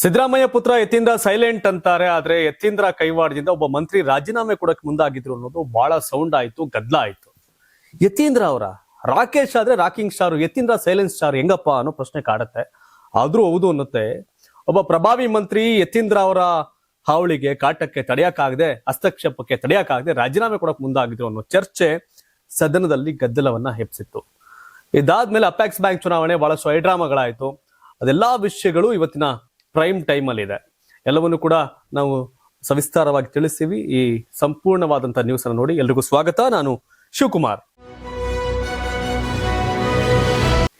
ಸಿದ್ದರಾಮಯ್ಯ ಪುತ್ರ ಯತೀಂದ್ರ ಸೈಲೆಂಟ್ ಅಂತಾರೆ, ಆದ್ರೆ ಯತೀಂದ್ರ ಕೈವಾಡದಿಂದ ಒಬ್ಬ ಮಂತ್ರಿ ರಾಜೀನಾಮೆ ಕೊಡಕ್ ಮುಂದಾಗಿದ್ರು ಅನ್ನೋದು ಬಹಳ ಸೌಂಡ್ ಆಯ್ತು ಗದ್ದಲ ಆಯ್ತು. ಯತೀಂದ್ರ ಅವರ, ರಾಕೇಶ್ ಆದ್ರೆ rocking star Yathindra silent star ಹೆಂಗಪ್ಪ ಅನ್ನೋ ಪ್ರಶ್ನೆ ಕಾಡುತ್ತೆ. ಆದ್ರೂ ಹೌದು ಅನ್ನುತ್ತೆ. ಒಬ್ಬ ಪ್ರಭಾವಿ ಮಂತ್ರಿ ಯತೀಂದ್ರ ಅವರ ಹಾವಳಿಗೆ ಕಾಟಕ್ಕೆ ತಡೆಯಕ್ಕಾಗದೆ ಹಸ್ತಕ್ಷೇಪಕ್ಕೆ ತಡೆಯಕ್ಕಾಗದೆ ರಾಜೀನಾಮೆ ಕೊಡಕ್ ಮುಂದಾಗಿದ್ರು ಅನ್ನೋ ಚರ್ಚೆ ಸದನದಲ್ಲಿ ಗದ್ದಲವನ್ನ ಹೆಪ್ಸಿತ್ತು. ಇದಾದ್ಮೇಲೆ ಅಪ್ಯಾಕ್ಸ್ ಬ್ಯಾಂಕ್ ಚುನಾವಣೆ ಬಹಳಷ್ಟು ಹೈಡ್ರಾಮಾಗಳಾಯ್ತು ಅದೆಲ್ಲಾ ವಿಷಯಗಳು ಇವತ್ತಿನ ಪ್ರೈಮ್ ಟೈಮ್ ಅಲ್ಲಿ ಇದೆ. ಎಲ್ಲವನ್ನು ಕೂಡ ನಾವು ಸವಿಸ್ತಾರವಾಗಿ ತಿಳಿಸ್ತೀವಿ ಈ ಸಂಪೂರ್ಣವಾದಂತಹ ನ್ಯೂಸ್ ಅನ್ನು ನೋಡಿ ಎಲ್ರಿಗೂ ಸ್ವಾಗತ. ನಾನು ಶಿವಕುಮಾರ್.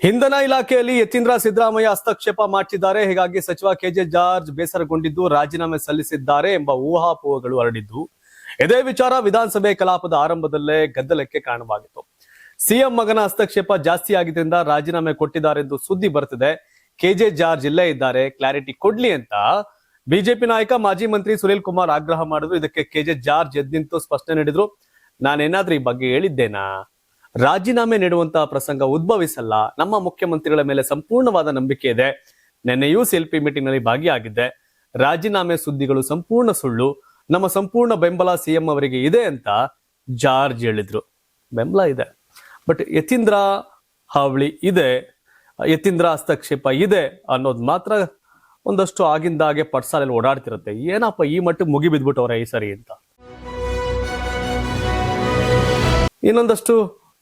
ಇಂಧನ ಇಲಾಖೆಯಲ್ಲಿ ಯತೀಂದ್ರ ಸಿದ್ದರಾಮಯ್ಯ ಹಸ್ತಕ್ಷೇಪ ಮಾಡ್ತಿದ್ದಾರೆ. ಹೀಗಾಗಿ ಸಚಿವ ಕೆಜೆ ಜಾರ್ಜ್ ಬೇಸರಗೊಂಡಿದ್ದು, ರಾಜೀನಾಮೆ ಸಲ್ಲಿಸಿದ್ದಾರೆ ಎಂಬ ಊಹಾಪೋಹಗಳು ಹರಡಿದ್ದು. ಇದೇ ವಿಚಾರ ವಿಧಾನಸಭೆ ಕಲಾಪದ ಆರಂಭದಲ್ಲೇ ಗದ್ದಲಕ್ಕೆ ಕಾರಣವಾಗಿತ್ತು. ಸಿಎಂ ಮಗನ ಹಸ್ತಕ್ಷೇಪ ಜಾಸ್ತಿ ಆಗಿದ್ದರಿಂದ ರಾಜೀನಾಮೆ ಕೊಟ್ಟಿದ್ದಾರೆ ಎಂದು ಸುದ್ದಿ ಬರ್ತಿದೆ ಕೆಜೆ ಜಾರ್ಜ್ ಇಲ್ಲೇ ಇದ್ದಾರೆ. ಕ್ಲಾರಿಟಿ ಕೊಡ್ಲಿ ಅಂತ ಬಿಜೆಪಿ ನಾಯಕ ಮಾಜಿ ಮಂತ್ರಿ ಸುನೀಲ್ ಕುಮಾರ್ ಆಗ್ರಹ ಮಾಡಿದ್ರು. ಇದಕ್ಕೆ ಕೆ ಜೆ ಜಾರ್ಜ್ ಎದ್ ನಿಂತು ಸ್ಪಷ್ಟನೆ ನೀಡಿದ್ರು. ನಾನೇನಾದ್ರೂ ಈ ಬಗ್ಗೆ ಹೇಳಿದ್ದೇನಾ? ರಾಜೀನಾಮೆ ನೀಡುವಂತಹ ಪ್ರಸಂಗ ಉದ್ಭವಿಸಲ್ಲ. ನಮ್ಮ ಮುಖ್ಯಮಂತ್ರಿಗಳ ಮೇಲೆ ಸಂಪೂರ್ಣವಾದ ನಂಬಿಕೆ ಇದೆ. ನಿನ್ನೆಯೂ ಸೆಲ್ಫಿ ಮೀಟಿಂಗ್ನಲ್ಲಿ ಭಾಗಿಯಾಗಿದ್ದೆ. ರಾಜೀನಾಮೆ ಸುದ್ದಿಗಳು ಸಂಪೂರ್ಣ ಸುಳ್ಳು. ನಮ್ಮ ಸಂಪೂರ್ಣ ಬೆಂಬಲ ಸಿಎಂ ಅವರಿಗೆ ಇದೆ ಅಂತ ಜಾರ್ಜ್ ಹೇಳಿದ್ರು. ಬೆಂಬಲ ಇದೆ. ಬಟ್ ಯತೀಂದ್ರ ಹಾವಳಿ ಇದೆ. ಯತೀಂದ್ರ ಹಸ್ತಕ್ಷೇಪ ಇದೆ ಅನ್ನೋದು ಮಾತ್ರ ಒಂದಷ್ಟು ಆಗಿಂದಾಗೆ ಪಡ್ಸಾಲೆಲ್ಲ ಓಡಾಡ್ತಿರುತ್ತೆ. ಏನಪ್ಪ ಈ ಮಟ್ಟಿಗೆ ಮುಗಿ ಬಿದ್ಬಿಟ್ಟವ್ರೆ ಈ ಸರಿ ಅಂತ. ಇನ್ನೊಂದಷ್ಟು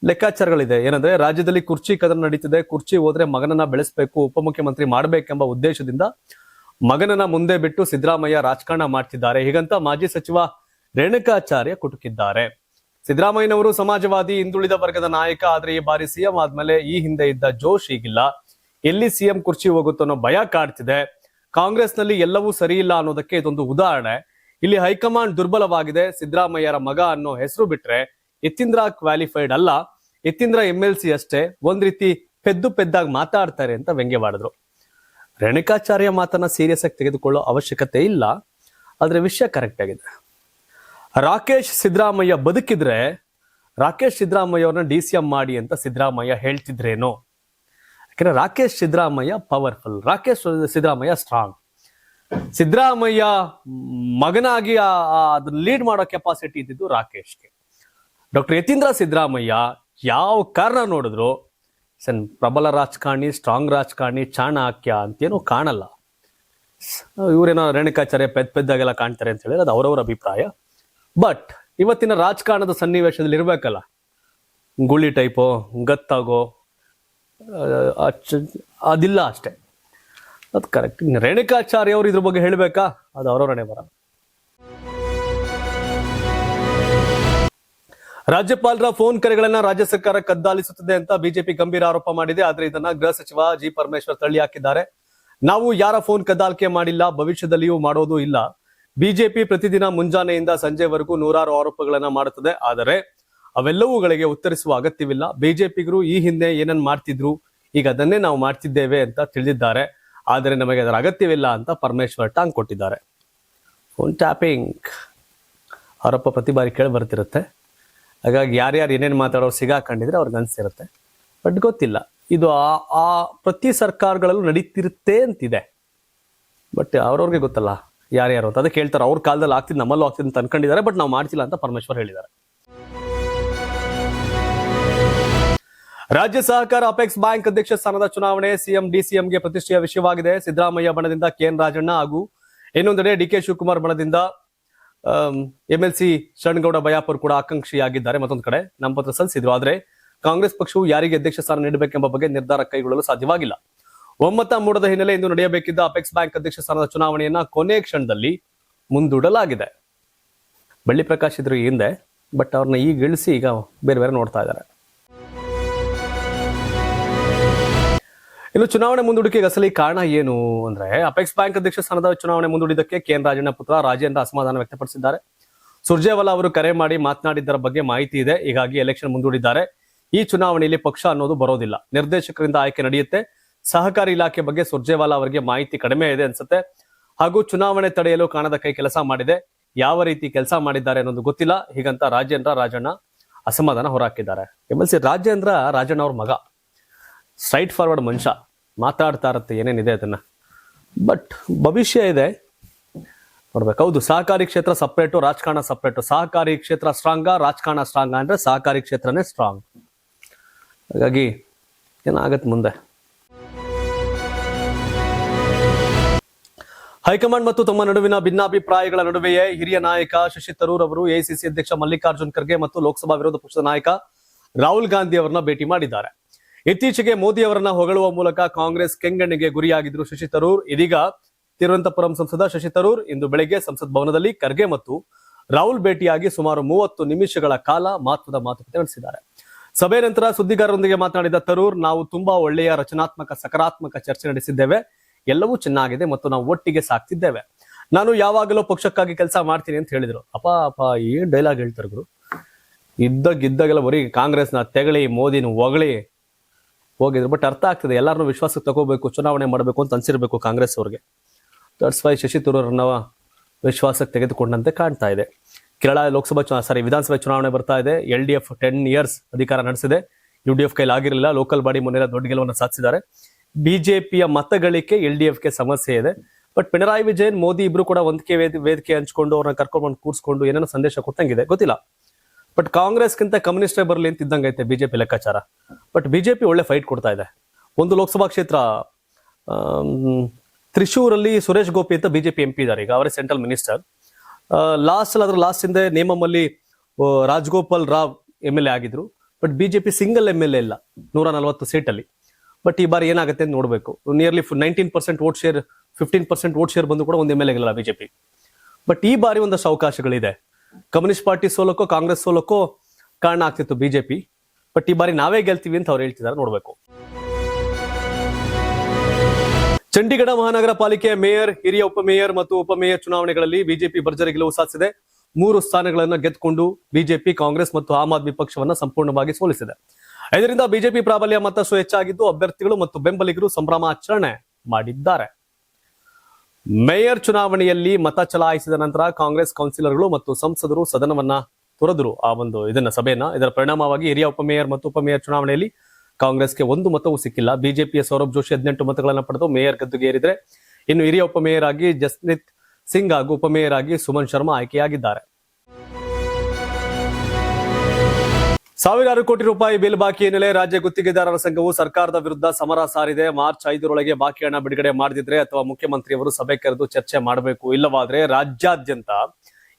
ಲೆಕ್ಕಾಚಾರಗಳಿದೆ. ಏನಂದ್ರೆ ರಾಜ್ಯದಲ್ಲಿ ಕುರ್ಚಿ ಕದನ ನಡೀತಿದೆ. ಕುರ್ಚಿ ಹೋದ್ರೆ ಮಗನನ್ನ ಬೆಳೆಸಬೇಕು, ಉಪಮುಖ್ಯಮಂತ್ರಿ ಮಾಡಬೇಕೆಂಬ ಉದ್ದೇಶದಿಂದ ಮಗನನ್ನ ಮುಂದೆ ಬಿಟ್ಟು ಸಿದ್ದರಾಮಯ್ಯ ರಾಜಕಾರಣ ಮಾಡ್ತಿದ್ದಾರೆ. ಹೀಗಂತ ಮಾಜಿ ಸಚಿವ ರೇಣುಕಾಚಾರ್ಯ ಕುಟುಕಿದ್ದಾರೆ. ಸಿದ್ದರಾಮಯ್ಯನವರು ಸಮಾಜವಾದಿ, ಹಿಂದುಳಿದ ವರ್ಗದ ನಾಯಕ, ಆದ್ರೆ ಈ ಬಾರಿ ಸಿಎಂ ಆದ್ಮೇಲೆ ಈ ಹಿಂದೆ ಇದ್ದ ಜೋಶ್ ಈಗಿಲ್ಲ ಎಲ್ಲಿ ಸಿಎಂ ಕುರ್ಚಿ ಹೋಗುತ್ತೋ ಅನ್ನೋ ಭಯ ಕಾಡ್ತಿದೆ. ಕಾಂಗ್ರೆಸ್ನಲ್ಲಿ ಎಲ್ಲವೂ ಸರಿ ಇಲ್ಲ ಅನ್ನೋದಕ್ಕೆ ಇದೊಂದು ಉದಾಹರಣೆ. ಇಲ್ಲಿ ಹೈಕಮಾಂಡ್ ದುರ್ಬಲವಾಗಿದೆ. ಸಿದ್ದರಾಮಯ್ಯರ ಮಗ ಅನ್ನೋ ಹೆಸರು ಬಿಟ್ರೆ ಯತೀಂದ್ರ ಕ್ವಾಲಿಫೈಡ್ ಅಲ್ಲ. ಯತೀಂದ್ರ ಎಂ ಎಲ್ ಸಿ ಅಷ್ಟೇ. ಒಂದ್ ರೀತಿ ಪೆದ್ದು ಪೆದ್ದಾಗಿ ಮಾತಾಡ್ತಾರೆ ಅಂತ ವ್ಯಂಗ್ಯವಾಡಿದ್ರು. ರೇಣುಕಾಚಾರ್ಯ ಮಾತನ್ನ ಸೀರಿಯಸ್ ಆಗಿ ತೆಗೆದುಕೊಳ್ಳೋ ಅವಶ್ಯಕತೆ ಇಲ್ಲ. ಆದ್ರೆ ವಿಷಯ ಕರೆಕ್ಟ್ ಆಗಿದೆ. ರಾಕೇಶ್ ಸಿದ್ದರಾಮಯ್ಯ ಬದುಕಿದ್ರೆ ರಾಕೇಶ್ ಸಿದ್ದರಾಮಯ್ಯ ಅವ್ರನ್ನ ಡಿ ಸಿ ಎಂ ಮಾಡಿ ಅಂತ ಸಿದ್ದರಾಮಯ್ಯ ಹೇಳ್ತಿದ್ರೇನೋ? ಯಾಕಂದ್ರೆ ರಾಕೇಶ್ ಸಿದ್ದರಾಮಯ್ಯ ಪವರ್ಫುಲ್ ರಾಕೇಶ್ ಸಿದ್ದರಾಮಯ್ಯ ಸ್ಟ್ರಾಂಗ್ ಸಿದ್ದರಾಮಯ್ಯ ಮಗನಾಗಿ ಅದನ್ನ ಲೀಡ್ ಮಾಡೋ ಕೆಪಾಸಿಟಿ ಇದ್ದಿದ್ದು ರಾಕೇಶ್ಗೆ. ಡಾಕ್ಟರ್ ಯತೀಂದ್ರ ಸಿದ್ದರಾಮಯ್ಯ ಯಾವ ಕಾರಣ ನೋಡಿದ್ರು? ಸನ್, ಪ್ರಬಲ ರಾಜಕಾರಣಿ ಸ್ಟ್ರಾಂಗ್ ರಾಜಕಾರಣಿ, ಚಾಣಾಕ್ಯ ಅಂತೇನು ಕಾಣಲ್ಲ. ಇವರೇನೋ ರೇಣುಕಾಚಾರ್ಯ ಪೆದ್ ಪೆದ್ದಾಗೆಲ್ಲ ಕಾಣ್ತಾರೆ ಅಂತ ಹೇಳಿದ್ರೆ ಅದು ಅವರವರ ಅಭಿಪ್ರಾಯ. ಬಟ್ ಇವತ್ತಿನ ರಾಜಕಾರಣದ ಸನ್ನಿವೇಶದಲ್ಲಿ ಇರಬೇಕಲ್ಲ. ಗುಳಿ ಟೈಪು ಗತ್ತಾಗೋ ಅದಿಲ್ಲ ಅಷ್ಟೇ. ಅದು ಕರೆಕ್ಟ್ ರೇಣುಕಾಚಾರ್ಯ ಅವರು ಇದ್ರ ಬಗ್ಗೆ ಹೇಳಬೇಕಾ? ಅದು ಅವರವರ ಬರ. ರಾಜ್ಯಪಾಲರ ಫೋನ್ ಕರೆಗಳನ್ನ ರಾಜ್ಯ ಸರ್ಕಾರ ಕದ್ದಾಲಿಸುತ್ತದೆ ಅಂತ ಬಿಜೆಪಿ ಗಂಭೀರ ಆರೋಪ ಮಾಡಿದೆ. ಆದ್ರೆ ಇದನ್ನ ಗೃಹ ಸಚಿವ ಜಿ ಪರಮೇಶ್ವರ್ ತಳ್ಳಿ ಹಾಕಿದ್ದಾರೆ ನಾವು ಯಾರ ಫೋನ್ ಕದ್ದಾಲಿಕೆ ಮಾಡಿಲ್ಲ, ಭವಿಷ್ಯದಲ್ಲಿಯೂ ಮಾಡೋದು ಇಲ್ಲ. ಬಿಜೆಪಿ ಪ್ರತಿದಿನ ಮುಂಜಾನೆಯಿಂದ ಸಂಜೆವರೆಗೂ ನೂರಾರು ಆರೋಪಗಳನ್ನ ಮಾಡುತ್ತದೆ. ಆದರೆ ಅವೆಲ್ಲವುಗಳಿಗೆ ಉತ್ತರಿಸುವ ಅಗತ್ಯವಿಲ್ಲ. ಬಿಜೆಪಿಗರು ಈ ಹಿಂದೆ ಏನನ್ ಮಾಡ್ತಿದ್ರು? ಈಗ ಅದನ್ನೇ ನಾವು ಮಾಡ್ತಿದ್ದೇವೆ ಅಂತ ತಿಳಿದಿದ್ದಾರೆ. ಆದರೆ ನಮಗೆ ಅದರ ಅಗತ್ಯವಿಲ್ಲ ಅಂತ ಪರಮೇಶ್ವರ್ ಟಾಂಗ್ ಕೊಟ್ಟಿದ್ದಾರೆ. Phone tapping. ಆರೋಪ ಪ್ರತಿ ಬಾರಿ ಕೇಳಿ ಬರ್ತಿರುತ್ತೆ. ಹಾಗಾಗಿ ಯಾರ್ಯಾರು ಏನೇನು ಮಾತಾಡೋರು ಸಿಗಾಕೊಂಡಿದ್ರೆ ಅವ್ರಿಗೆ ಅನಿಸಿರುತ್ತೆ. ಬಟ್ ಗೊತ್ತಿಲ್ಲ. ಇದು ಆ ಆ ಪ್ರತಿ ಸರ್ಕಾರಗಳಲ್ಲೂ ನಡೀತಿರುತ್ತೆ ಅಂತಿದೆ. ಬಟ್ ಅವ್ರವ್ರಿಗೆ ಗೊತ್ತಲ್ಲ. ಯಾರ್ಯಾರು ಅಂತ. ಅದಕ್ಕೆ ಹೇಳ್ತಾರೆ ಅವ್ರ ಕಾಲದಲ್ಲಿ ಆಗ್ತಿದ್ದು ನಮ್ಮಲ್ಲೂ ಆಗ್ತಿದ್ದು ಅಂತ ಅನ್ಕೊಂಡಿದ್ದಾರೆ. ಬಟ್ ನಾವು ಮಾಡ್ತಿಲ್ಲ ಅಂತ ಪರಮೇಶ್ವರ್ ಹೇಳಿದ್ದಾರೆ. ರಾಜ್ಯ ಸಹಕಾರ ಅಪೆಕ್ಸ್ ಬ್ಯಾಂಕ್ ಅಧ್ಯಕ್ಷ ಸ್ಥಾನದ ಚುನಾವಣೆ ಸಿಎಂ, ಡಿಸಿಎಂಗೆ ಪ್ರತಿಷ್ಠೆಯ ವಿಷಯವಾಗಿದೆ. ಸಿದ್ದರಾಮಯ್ಯ ಬಣದಿಂದ ಕೆಎನ್ ರಾಜಣ್ಣ ಹಾಗೂ ಇನ್ನೊಂದೆಡೆ ಡಿ ಕೆ ಶಿವಕುಮಾರ್ ಬಣದಿಂದ ಎಂಎಲ್ಸಿ ಶರಣಗೌಡ ಬಯಾಪುರ್ ಕೂಡ ಆಕಾಂಕ್ಷಿಯಾಗಿದ್ದಾರೆ. ಮತ್ತೊಂದು ಕಡೆ ನಾಮಪತ್ರ ಸಲ್ಲಿಸಿದ್ರು. ಆದರೆ ಕಾಂಗ್ರೆಸ್ ಪಕ್ಷವು ಯಾರಿಗೆ ಅಧ್ಯಕ್ಷ ಸ್ಥಾನ ನೀಡಬೇಕೆಂಬ ಬಗ್ಗೆ ನಿರ್ಧಾರ ಕೈಗೊಳ್ಳಲು ಸಾಧ್ಯವಾಗಿಲ್ಲ. ಒಮ್ಮತ ಮೂಡದ ಹಿನ್ನೆಲೆ ಇಂದು ನಡೆಯಬೇಕಿದ್ದ ಅಪೆಕ್ಸ್ ಬ್ಯಾಂಕ್ ಅಧ್ಯಕ್ಷ ಸ್ಥಾನದ ಚುನಾವಣೆಯನ್ನ ಕೊನೆ ಕ್ಷಣದಲ್ಲಿ ಮುಂದೂಡಲಾಗಿದೆ. ಬಳ್ಳಿ ಪ್ರಕಾಶ್ ಇದ್ರು ಹಿಂದೆ, ಬಟ್ ಅವ್ರನ್ನ ಈಗ ಇಳಿಸಿ ಈಗ ಬೇರೆ ಬೇರೆ ನೋಡ್ತಾ ಇದ್ದಾರೆ. ಇನ್ನು ಚುನಾವಣೆ ಮುಂದೂಡಿಕೆಗೆ ಅಸಲಿ ಕಾರಣ ಏನು ಅಂದ್ರೆ ಅಪೆಕ್ಸ್ ಬ್ಯಾಂಕ್ ಅಧ್ಯಕ್ಷ ಸ್ಥಾನದ ಚುನಾವಣೆ ಮುಂದೂಡಿದ್ದಕ್ಕೆ ಕೆಎನ್ ರಾಜಣ್ಣ ಪುತ್ರ ರಾಜೇಂದ್ರ ಅಸಮಾಧಾನ ವ್ಯಕ್ತಪಡಿಸಿದ್ದಾರೆ. ಸುರ್ಜೇವಾಲಾ ಅವರು ಕರೆ ಮಾಡಿ ಮಾತನಾಡಿದ್ದರ ಬಗ್ಗೆ ಮಾಹಿತಿ ಇದೆ. ಹೀಗಾಗಿ ಎಲೆಕ್ಷನ್ ಮುಂದೂಡಿದ್ದಾರೆ. ಈ ಚುನಾವಣೆಯಲ್ಲಿ ಪಕ್ಷ ಅನ್ನೋದು ಬರೋದಿಲ್ಲ. ನಿರ್ದೇಶಕರಿಂದ ಆಯ್ಕೆ ನಡೆಯುತ್ತೆ. ಸಹಕಾರಿ ಇಲಾಖೆ ಬಗ್ಗೆ ಸುರ್ಜೇವಾಲಾ ಅವರಿಗೆ ಮಾಹಿತಿ ಕಡಿಮೆ ಇದೆ ಅನ್ಸುತ್ತೆ. ಹಾಗೂ ಚುನಾವಣೆ ತಡೆಯಲು ಕಾಣದ ಕೈ ಕೆಲಸ ಮಾಡಿದೆ. ಯಾವ ರೀತಿ ಕೆಲಸ ಮಾಡಿದ್ದಾರೆ ಅನ್ನೋದು ಗೊತ್ತಿಲ್ಲ. ಹೀಗಂತ ರಾಜೇಂದ್ರ ರಾಜಣ್ಣ ಅಸಮಾಧಾನ ಹೊರಹಾಕಿದ್ದಾರೆ M L C Rajendra Rajanna ಅವ್ರ ಮಗ. ಸ್ಟ್ರೈಟ್ ಫಾರ್ವರ್ಡ್ ಮನುಷ್ಯ. ಮಾತಾಡ್ತಾ ಇರತ್ತೆ, ಏನೇನಿದೆ ಅದನ್ನ. ಬಟ್ ಭವಿಷ್ಯ ಇದೆ. ನೋಡ್ಬೇಕು. ಹೌದು, ಸಹಕಾರಿ ಕ್ಷೇತ್ರ ಸಪ್ರೇಟು, ರಾಜಕಾರಣ ಸಪ್ರೇಟು. ಸಹಕಾರಿ ಕ್ಷೇತ್ರ ಸ್ಟ್ರಾಂಗ, ರಾಜಕಾರಣ ಸ್ಟ್ರಾಂಗ ಅಂದ್ರೆ ಸಹಕಾರಿ ಕ್ಷೇತ್ರನೇ ಸ್ಟ್ರಾಂಗ್. ಹಾಗಾಗಿ ಏನಾಗತ್ತೆ ಮುಂದೆ? ಹೈಕಮಾಂಡ್ ಮತ್ತು ತಮ್ಮ ನಡುವಿನ ಭಿನ್ನಾಭಿಪ್ರಾಯಗಳ ನಡುವೆಯೇ ಹಿರಿಯ ನಾಯಕ ಶಶಿ ತರೂರ್ ಅವರು ಎಐಸಿಸಿ ಅಧ್ಯಕ್ಷ ಮಲ್ಲಿಕಾರ್ಜುನ್ ಖರ್ಗೆ ಮತ್ತು ಲೋಕಸಭಾ ವಿರೋಧ ಪಕ್ಷದ ನಾಯಕ ರಾಹುಲ್ ಗಾಂಧಿ ಅವರನ್ನ ಭೇಟಿ ಮಾಡಿದ್ದಾರೆ. ಇತ್ತೀಚೆಗೆ ಮೋದಿ ಅವರನ್ನ ಹೊಗಳುವ ಮೂಲಕ ಕಾಂಗ್ರೆಸ್ ಕೆಂಗಣ್ಣಿಗೆ ಗುರಿಯಾಗಿದ್ರು ಶಶಿ ತರೂರ್. ಇದೀಗ ತಿರುವನಂತಪುರಂ ಸಂಸದ ಶಶಿ ತರೂರ್ ಇಂದು ಬೆಳಗ್ಗೆ ಸಂಸತ್ ಭವನದಲ್ಲಿ ಖರ್ಗೆ ಮತ್ತು ರಾಹುಲ್ ಭೇಟಿಯಾಗಿ ಸುಮಾರು ಮೂವತ್ತು ನಿಮಿಷಗಳ ಕಾಲ ಮಹತ್ವದ ಮಾತುಕತೆ ನಡೆಸಿದ್ದಾರೆ. ಸಭೆ ನಂತರ ಸುದ್ದಿಗಾರರೊಂದಿಗೆ ಮಾತನಾಡಿದ ತರೂರ್, ನಾವು ತುಂಬಾ ಒಳ್ಳೆಯ ರಚನಾತ್ಮಕ ಸಕಾರಾತ್ಮಕ ಚರ್ಚೆ ನಡೆಸಿದ್ದೇವೆ. ಎಲ್ಲವೂ ಚೆನ್ನಾಗಿದೆ ಮತ್ತು ನಾವು ಒಟ್ಟಿಗೆ ಸಾಕ್ತಿದ್ದೇವೆ. ನಾನು ಯಾವಾಗಲೂ ಪಕ್ಷಕ್ಕಾಗಿ ಕೆಲಸ ಮಾಡ್ತೀನಿ ಅಂತ ಹೇಳಿದ್ರು. ಅಪ್ಪ ಅಪ್ಪ, ಏನ್ ಡೈಲಾಗ್ ಹೇಳ್ತಾರೆ ಗುರು? ಇದ್ದಾಗಿದ್ದಾಗೆಲ್ಲ ಬರೀ ಕಾಂಗ್ರೆಸ್ನ ತೆಗಳಿ, ಮೋದಿನ ಹೊಗಳಿ ಹೋಗಿದ್ರು. ಬಟ್ ಅರ್ಥ ಆಗ್ತದೆ ಎಲ್ಲರನ್ನೂ ವಿಶ್ವಾಸಕ್ಕೆ ತಗೋಬೇಕು, ಚುನಾವಣೆ ಮಾಡಬೇಕು ಅಂತ ಅನ್ಸಿರ್ಬೇಕು ಕಾಂಗ್ರೆಸ್ ಅವ್ರಿಗೆ. ದಟ್ಸ್ ವೈ ಶಶಿ ತರೂರನ್ನ ವಿಶ್ವಾಸಕ್ಕೆ ತೆಗೆದುಕೊಂಡಂತೆ ಕಾಣ್ತಾ ಇದೆ. ಕೇರಳ ಲೋಕಸಭಾ ಚುನಾವಣೆ ಸಾರಿ ವಿಧಾನಸಭೆ ಚುನಾವಣೆ ಬರ್ತಾ ಇದೆ. L D F ten years ಅಧಿಕಾರ ನಡೆಸಿದೆ. ಯು ಡಿ ಎಫ್ ಕೈಲಿ ಆಗಿರಲಿಲ್ಲ ಲೋಕಲ್ ಬಾಡಿ ಮೊನ್ನೆಲ್ಲ ದೊಡ್ಡ ಗೆಲುವನ್ನು ಸಾಧಿಸಿದ್ದಾರೆ. ಬಿಜೆಪಿಯ ಮತಗಳಿಕೆ ಎಲ್ ಡಿ ಎಫ್ಗೆ ಸಮಸ್ಯೆ ಇದೆ. ಬಟ್ ಪಿಣರಾಯಿ ವಿಜಯನ್ ಮೋದಿ ಇಬ್ರು ಕೂಡ ಒಂದಕ್ಕೆ ವೇದಿ ವೇದಿಕೆ ಹಂಚ್ಕೊಂಡು ಅವ್ರನ್ನ ಕರ್ಕೊಂಡು ಕೂರಿಸ್ಕೊಂಡು ಏನೇನೋ ಸಂದೇಶ ಕೊಟ್ಟಂಗಿದೆ. ಗೊತ್ತಿಲ್ಲ. ಬಟ್ ಕಾಂಗ್ರೆಸ್ಗಿಂತ ಕಮ್ಯುನಿಸ್ಟೇ ಬರಲಿ ಅಂತ ಇದ್ದಂಗೈತೆ ಬಿಜೆಪಿ ಲೆಕ್ಕಾಚಾರ. ಬಟ್ ಬಿಜೆಪಿ ಒಳ್ಳೆ ಫೈಟ್ ಕೊಡ್ತಾ ಇದೆ. ಒಂದು ಲೋಕಸಭಾ ಕ್ಷೇತ್ರ ತ್ರಿಶೂರಲ್ಲಿ ಸುರೇಶ್ ಗೋಪಿ ಅಂತ ಬಿಜೆಪಿ ಎಂ ಪಿ ಇದ್ದಾರೆ ಈಗ ಅವರೇ ಸೆಂಟ್ರಲ್ ಮಿನಿಸ್ಟರ್. ಲಾಸ್ಟ್ ಅಲ್ಲಿ ಅದ್ರ ಲಾಸ್ಟ್ ಹಿಂದೆ ನೇಮಮಲ್ಲಿ ಆ, Rajagopal Rao M L A ಆಗಿದ್ರು. But BJP single M L A ಇಲ್ಲ. ನೂರ ನಲವತ್ತು ಸೀಟಲ್ಲಿ. ಬಟ್ ಈ ಬಾರಿ ಏನಾಗುತ್ತೆ ಅಂತ ನೋಡಬೇಕು. Nearly nineteen percent vote share fifteen percent vote share ಬಂದು ಕೂಡ ಒಂದು ಮೇಲೆ ಎಲ್ ಬಿಜೆಪಿ ಬಟ್ ಈ ಬಾರಿ ಒಂದಷ್ಟು ಅವಕಾಶಗಳಿದೆ. ಕಮ್ಯುನಿಸ್ಟ್ ಪಾರ್ಟಿ ಸೋಲಕ್ಕೋ ಕಾಂಗ್ರೆಸ್ ಸೋಲಕ್ಕೋ ಕಾರಣ ಆಗ್ತಿತ್ತು ಬಿಜೆಪಿ ಬಟ್ ಈ ಬಾರಿ ನಾವೇ ಗೆಲ್ತೀವಿ ಅಂತ ಅವ್ರು ಹೇಳ್ತಿದ್ದಾರೆ, ನೋಡಬೇಕು. ಚಂಡೀಗಢ ಮಹಾನಗರ ಪಾಲಿಕೆಯ ಮೇಯರ್, ಹಿರಿಯ ಉಪಮೇಯರ್ ಮತ್ತು ಉಪಮೇಯರ್ ಚುನಾವಣೆಗಳಲ್ಲಿ ಬಿಜೆಪಿ ಭರ್ಜರಿ ಗೆಲುವು ಸಾಧಿಸಿದೆ. ಮೂರು ಸ್ಥಾನಗಳನ್ನು ಗೆದ್ದುಕೊಂಡು ಬಿಜೆಪಿ ಕಾಂಗ್ರೆಸ್ ಮತ್ತು ಆಮ್ ಆದ್ಮಿ ಪಕ್ಷವನ್ನ ಸಂಪೂರ್ಣವಾಗಿ ಸೋಲಿಸಿದೆ. ಇದರಿಂದ ಬಿಜೆಪಿ ಪ್ರಾಬಲ್ಯ ಮತ್ತಷ್ಟು ಹೆಚ್ಚಾಗಿದ್ದು ಅಭ್ಯರ್ಥಿಗಳು ಮತ್ತು ಬೆಂಬಲಿಗರು ಸಂಭ್ರಮಾಚರಣೆ ಮಾಡಿದ್ದಾರೆ. ಮೇಯರ್ ಚುನಾವಣೆಯಲ್ಲಿ ಮತ ಚಲಾಯಿಸಿದ ನಂತರ ಕಾಂಗ್ರೆಸ್ ಕೌನ್ಸಿಲರ್ಗಳು ಮತ್ತು ಸಂಸದರು ಸದನವನ್ನ ತೊರೆದರು. ಆ ಒಂದು ಇದನ್ನ ಸಭೆಯನ್ನ, ಇದರ ಪರಿಣಾಮವಾಗಿ ಹಿರಿಯ ಉಪಮೇಯರ್ ಮತ್ತು ಉಪಮೇಯರ್ ಚುನಾವಣೆಯಲ್ಲಿ ಕಾಂಗ್ರೆಸ್ಗೆ ಒಂದು ಮತವೂ ಸಿಕ್ಕಿಲ್ಲ. ಬಿಜೆಪಿಯ ಸೌರಭ್ ಜೋಶಿ ಹದಿನೆಂಟು ಮತಗಳನ್ನು ಪಡೆದು ಮೇಯರ್ ಗದ್ದುಗೇರಿದ್ರೆ ಇನ್ನು ಹಿರಿಯ ಉಪಮೇಯರ್ ಆಗಿ ಜಸ್ಮಿತ್ ಸಿಂಗ್ ಹಾಗೂ ಉಪಮೇಯರ್ ಆಗಿ ಸುಮನ್ ಶರ್ಮಾ ಆಯ್ಕೆಯಾಗಿದ್ದಾರೆ. ಸಾವಿರಾರು ಕೋಟಿ ರೂಪಾಯಿ ಬಿಲ್ ಬಾಕಿ ಹಿನ್ನೆಲೆ ರಾಜ್ಯ ಗುತ್ತಿಗೆದಾರರ ಸಂಘವು ಸರ್ಕಾರದ ವಿರುದ್ಧ ಸಮರ ಸಾರಿದೆ. ಮಾರ್ಚ್ ಐದರೊಳಗೆ ಬಾಕಿ ಹಣ ಬಿಡುಗಡೆ ಮಾಡದಿದ್ರೆ ಅಥವಾ ಮುಖ್ಯಮಂತ್ರಿಯವರು ಸಭೆ ಕರೆದು ಚರ್ಚೆ ಮಾಡಬೇಕು. ಇಲ್ಲವಾದ್ರೆ ರಾಜ್ಯಾದ್ಯಂತ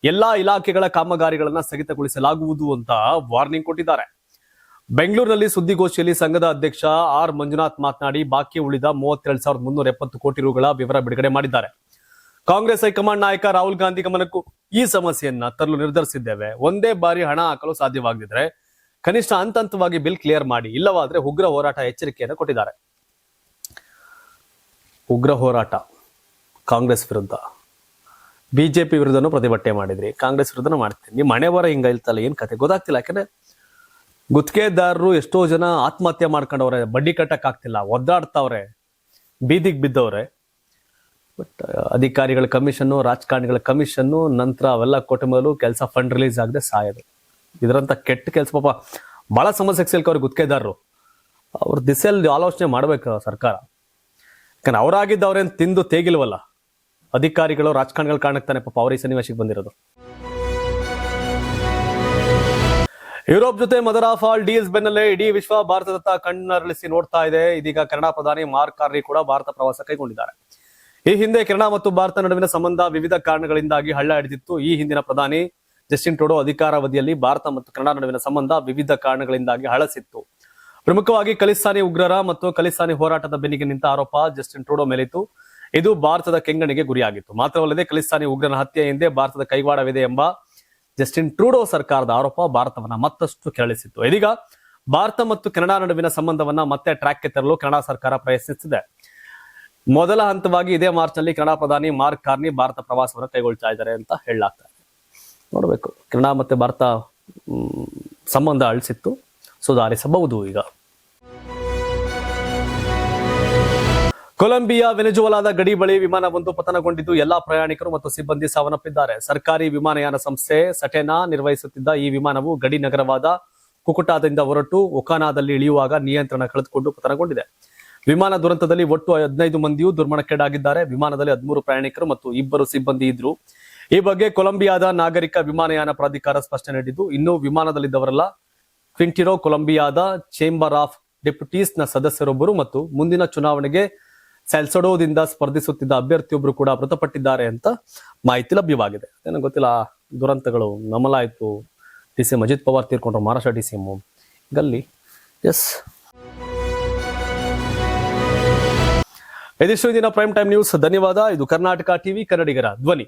ಎಲ್ಲಾ ಇಲಾಖೆಗಳ ಕಾಮಗಾರಿಗಳನ್ನ ಸ್ಥಗಿತಗೊಳಿಸಲಾಗುವುದು ಅಂತ ವಾರ್ನಿಂಗ್ ಕೊಟ್ಟಿದ್ದಾರೆ. ಬೆಂಗಳೂರಿನಲ್ಲಿ ಸುದ್ದಿಗೋಷ್ಠಿಯಲ್ಲಿ ಸಂಘದ ಅಧ್ಯಕ್ಷ ಆರ್ ಮಂಜುನಾಥ್ ಮಾತನಾಡಿ, ಬಾಕಿ ಉಳಿದ ಮೂವತ್ತೆರಡು ಸಾವಿರದ ಮುನ್ನೂರ ಎಪ್ಪತ್ತು ಕೋಟಿ ರುಗಳ ವಿವರ ಬಿಡುಗಡೆ ಮಾಡಿದ್ದಾರೆ. ಕಾಂಗ್ರೆಸ್ ಹೈಕಮಾಂಡ್ ನಾಯಕ ರಾಹುಲ್ ಗಾಂಧಿ ಗಮನಕ್ಕೂ ಈ ಸಮಸ್ಯೆಯನ್ನ ತರಲು ನಿರ್ಧರಿಸಿದ್ದೇವೆ. ಒಂದೇ ಬಾರಿ ಹಣ ಹಾಕಲು ಸಾಧ್ಯವಾಗದಿದ್ರೆ ಕನಿಷ್ಠ ಹಂತ ಹಂತವಾಗಿ ಬಿಲ್ ಕ್ಲಿಯರ್ ಮಾಡಿ, ಇಲ್ಲವಾದ್ರೆ ಉಗ್ರ ಹೋರಾಟ ಎಚ್ಚರಿಕೆಯನ್ನು ಕೊಟ್ಟಿದ್ದಾರೆ. ಉಗ್ರ ಹೋರಾಟ, ಕಾಂಗ್ರೆಸ್ ವಿರುದ್ಧ. ಬಿಜೆಪಿ ವಿರುದ್ಧನೂ ಪ್ರತಿಭಟನೆ ಮಾಡಿದ್ರಿ, ಕಾಂಗ್ರೆಸ್ ವಿರುದ್ಧನೂ ಮಾಡ್ತೀನಿ. ನಿಮ್ಮ ಮನೆ ಬರ ಹಿಂಗ ಇಲ್ತಲ್ಲ ಏನ್ ಕತೆ? ಗೊತ್ತಾಗ್ತಿಲ್ಲ, ಯಾಕಂದ್ರೆ ಗುತ್ತಿಗೆದಾರರು ಎಷ್ಟೋ ಜನ ಆತ್ಮಹತ್ಯೆ ಮಾಡ್ಕೊಂಡವ್ರೆ, ಬಡ್ಡಿ ಕಟ್ಟಕ್ ಆಗ್ತಿಲ್ಲ ಒದ್ದಾಡ್ತಾವ್ರೆ, ಬೀದಿಗೆ ಬಿದ್ದವ್ರೆ. ಬಟ್ ಅಧಿಕಾರಿಗಳ ಕಮಿಷನ್ನು, ರಾಜಕಾರಣಿಗಳ ಕಮಿಷನ್ನು, ನಂತರ ಅವೆಲ್ಲ ಕೊಟ್ಟ ಮೇಲೂ ಕೆಲಸ ಫಂಡ್ ರಿಲೀಸ್ ಆಗದೆ ಸಾಯೋದು. ಇದರಂತ ಕೆಟ್ಟ ಕೆಲಸ. ಪಾಪ ಬಹಳ ಸಮಸ್ಯೆಗೆ ಸಿಲ್ಕವ್ರೆ ಗುತ್ತಿಗೆದಾರರು. ಅವ್ರ ದಿಸೆಯಲ್ಲಿ ಆಲೋಚನೆ ಮಾಡ್ಬೇಕು ಸರ್ಕಾರ. ಯಾಕಂದ್ರೆ ಅವರಾಗಿದ್ದು ಅವ್ರೇನು ತಿಂದು ತೇಗಿಲ್ವಲ್ಲ? ಅಧಿಕಾರಿಗಳು, ರಾಜಕಾರಣಿಗಳು ಕಾರಣಕ್ತಾನೆ ಪಾಪ ಅವ್ರ ಸನ್ನಿವೇಶಕ್ಕೆ ಬಂದಿರೋದು. ಯುರೋಪ್ ಜೊತೆ ಮದರ್ ಆಫ್ ಆಲ್ ಡೀಲ್ಸ್ ಬೆನ್ನಲ್ಲೇ ಇಡೀ ವಿಶ್ವ ಭಾರತದತ್ತ ಕಣ್ಣರಳಿಸಿ ನೋಡ್ತಾ ಇದೆ. ಇದೀಗ ಕೆನಡಾ ಪ್ರಧಾನಿ ಮಾರ್ಕ್ ಕಾರ್ನಿ ಕೂಡ ಭಾರತ ಪ್ರವಾಸ ಕೈಗೊಂಡಿದ್ದಾರೆ. ಈ ಹಿಂದೆ ಕೆನಡಾ ಮತ್ತು ಭಾರತ ನಡುವಿನ ಸಂಬಂಧ ವಿವಿಧ ಕಾರಣಗಳಿಂದಾಗಿ ಹಳ್ಳ ಹಿಡಿದಿತ್ತು. ಈ ಹಿಂದಿನ ಪ್ರಧಾನಿ ಜಸ್ಟಿನ್ ಟ್ರೂಡೋ ಅಧಿಕಾರಾವಧಿಯಲ್ಲಿ ಭಾರತ ಮತ್ತು ಕನ್ನಡ ನಡುವಿನ ಸಂಬಂಧ ವಿವಿಧ ಕಾರಣಗಳಿಂದಾಗಿ ಹಳಸಿತ್ತು. ಪ್ರಮುಖವಾಗಿ ಖಲಿಸ್ತಾನಿ ಉಗ್ರರ ಮತ್ತು ಖಲಿಸ್ತಾನಿ ಹೋರಾಟದ ಬೆನ್ನಿಗೆ ನಿಂತ ಆರೋಪ ಜಸ್ಟಿನ್ ಟ್ರೂಡೋ ಮೇಲಿತ್ತು. ಇದು ಭಾರತದ ಕೆಂಗಣಿಗೆ ಗುರಿಯಾಗಿತ್ತು. ಮಾತ್ರವಲ್ಲದೆ ಖಲಿಸ್ತಾನಿ ಉಗ್ರನ ಹತ್ಯೆ ಹಿಂದೆ ಭಾರತದ ಕೈವಾಡವಿದೆ ಎಂಬ ಜಸ್ಟಿನ್ ಟ್ರೂಡೋ ಸರ್ಕಾರದ ಆರೋಪ ಭಾರತವನ್ನ ಮತ್ತಷ್ಟು ಕೆರಳಿಸಿತ್ತು. ಇದೀಗ ಭಾರತ ಮತ್ತು ಕೆನಡಾ ನಡುವಿನ ಸಂಬಂಧವನ್ನ ಮತ್ತೆ ಟ್ರ್ಯಾಕ್ಗೆ ತರಲು ಕೆನಡಾ ಸರ್ಕಾರ ಪ್ರಯತ್ನಿಸಿದೆ ಮೊದಲ ಹಂತವಾಗಿ ಇದೇ ಮಾರ್ಚ್ನಲ್ಲಿ ಕೆನಡಾ ಪ್ರಧಾನಿ ಮಾರ್ಕ್ ಕಾರ್ನಿ ಭಾರತ ಪ್ರವಾಸವನ್ನು ಕೈಗೊಳ್ತಾ ಇದ್ದಾರೆ ಅಂತ ಹೇಳಲಾಗ್ತಾ ಇದೆ ನೋಡಬೇಕು. ಕೆನಡಾ ಮತ್ತೆ ಭಾರತ ಸಂಬಂಧ ಅಳಿಸಿತ್ತು. ಸುಧಾರಿಸಬಹುದು ಈಗ. ಕೊಲಂಬಿಯಾ ವೆನೆಜುವಲಾದ ಗಡಿ ಬಳಿ ವಿಮಾನವೊಂದು ಪತನಗೊಂಡಿದ್ದು ಎಲ್ಲಾ ಪ್ರಯಾಣಿಕರು ಮತ್ತು ಸಿಬ್ಬಂದಿ ಸಾವನ್ನಪ್ಪಿದ್ದಾರೆ. ಸರ್ಕಾರಿ ವಿಮಾನಯಾನ ಸಂಸ್ಥೆ ಸಟೆನಾ ನಿರ್ವಹಿಸುತ್ತಿದ್ದ ಈ ವಿಮಾನವು ಗಡಿ ನಗರವಾದ ಕುಕುಟಾದಿಂದ ಹೊರಟು ಒಕಾನಾದಲ್ಲಿ ಇಳಿಯುವಾಗ ನಿಯಂತ್ರಣ ಕಳೆದುಕೊಂಡು ಪತನಗೊಂಡಿದೆ. ವಿಮಾನ ದುರಂತದಲ್ಲಿ ಒಟ್ಟು ಹದಿನೈದು ಮಂದಿಯು ದುರ್ಮರಣಕ್ಕೀಡಾಗಿದ್ದಾರೆ ವಿಮಾನದಲ್ಲಿ ಹದಿಮೂರು ಪ್ರಯಾಣಿಕರು ಮತ್ತು ಇಬ್ಬರು ಸಿಬ್ಬಂದಿ ಇದ್ರು. ಈ ಬಗ್ಗೆ ಕೊಲಂಬಿಯಾದ ನಾಗರಿಕ ವಿಮಾನಯಾನ ಪ್ರಾಧಿಕಾರ ಸ್ಪಷ್ಟನೆ ನೀಡಿದ್ದು, ಇನ್ನು ವಿಮಾನದಲ್ಲಿದ್ದವರೆಲ್ಲ. ಕ್ವಿಂಟಿರೋ, ಕೊಲಂಬಿಯಾದ ಚೇಂಬರ್ ಆಫ್ ಡೆಪ್ಯೂಟೀಸ್ನ ಸದಸ್ಯರೊಬ್ಬರು ಮತ್ತು ಮುಂದಿನ ಚುನಾವಣೆಗೆ ಸೆಲ್ಸಡೋದಿಂದ ಸ್ಪರ್ಧಿಸುತ್ತಿದ್ದ ಅಭ್ಯರ್ಥಿಯೊಬ್ಬರು ಕೂಡ ಮೃತಪಟ್ಟಿದ್ದಾರೆ ಅಂತ ಮಾಹಿತಿ ಲಭ್ಯವಾಗಿದೆ. ಏನೋ ಗೊತ್ತಿಲ್ಲ ದುರಂತಗಳು ನಮಲಾಯಿತು. ಡಿ ಸಿ ಅಜಿತ್ ಪವಾರ್ ತೀರ್ಕೊಂಡ್ರು, ಮಹಾರಾಷ್ಟ್ರ ಡಿ ಸಿ ಎಂ. ಗಲ್ಲಿ ಎಸ್. ಇದಿಷ್ಟು ಇಂದಿನ ಪ್ರೈಮ್ ಟೈಮ್ ನ್ಯೂಸ್. ಧನ್ಯವಾದ. ಇದು ಕರ್ನಾಟಕ ಟಿವಿ, ಕನ್ನಡಿಗರ ಧ್ವನಿ.